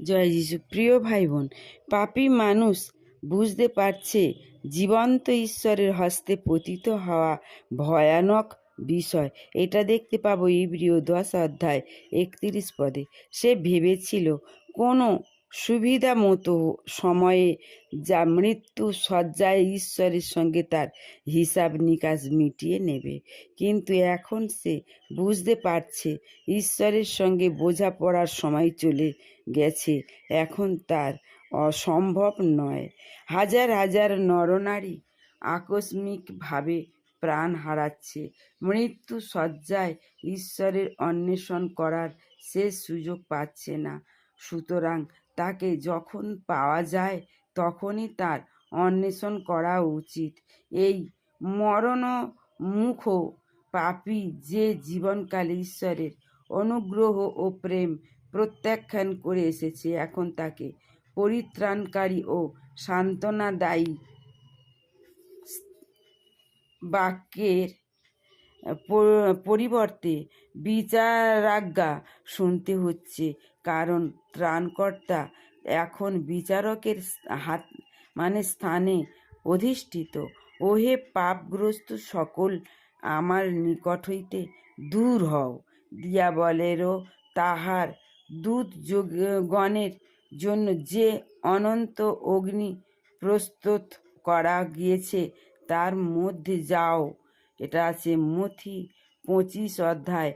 জয় যিশু। প্রিয় ভাই বোন পাপি মানুষ বুঝতে পারছে জীবন্ত ঈশ্বরের হস্তে পতিত হওয়া ভয়ানক বিষয়। এটা দেখতে পাবো ইব্রিয় দশ অধ্যায় একত্রিশ পদে। সে ভেবেছিল, কোনো সুবিধা মতো সময়ে যা মৃত্যু সজ্জায় ঈশ্বরের সঙ্গে তার হিসাব নিকাশ মিটিয়ে নেবে। কিন্তু এখন সে বুঝতে পারছে ঈশ্বরের সঙ্গে বোঝাপড়ার সময় চলে গেছে। এখন তার অসম্ভব নয়। হাজার হাজার নরনারী আকস্মিকভাবে প্রাণ হারাচ্ছে। মৃত্যু সজ্জায় ঈশ্বরের অন্বেষণ করার সে সুযোগ পাচ্ছে না। সুতরাং তাকে যখন পাওয়া যায়, তখনই তার অন্বেষণ করা উচিত। এই মরণ মুখ পাপী যে জীবনকালে ঈশ্বরের অনুগ্রহ ও প্রেম প্রত্যাখ্যান করে এসেছে, এখন তাকে পরিত্রাণকারী ও সান্ত্বনাদায়ী বাক্যের পরিবর্তে বিচারাজ্ঞা শুনতে হচ্ছে। কারণ ত্রাণকর্তা এখন বিচারকের হাত মানে স্থানে অধিষ্ঠিত। ওহে পাপগ্রস্ত সকল আমার নিকট হইতে দূর হও। দিয়াবলেরও তাহার দূত গণের জন্য যে অনন্ত অগ্নি প্রস্তুত করা গিয়েছে, তার মধ্যে যাও। এটা আছে মথি পঁচিশ অধ্যায়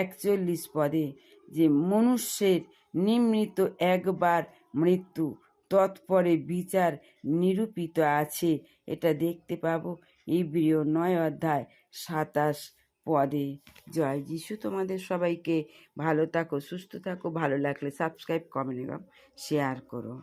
একচল্লিশ পদে, যে মনুষ্যের নিম্নিত একবার মৃত্যু তৎপরে বিচার নিরূপিত আছে। এটা দেখতে পাবো ইব্রিয় নয় অধ্যায় সাতাশ পদে। জয় যিশু তোমাদের সবাইকে ভালো থাকো, সুস্থ থাকো, ভালো লাগলে সাবস্ক্রাইব কমেন্ট এবং শেয়ার করো।